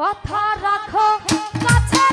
কথা রাখো কাছে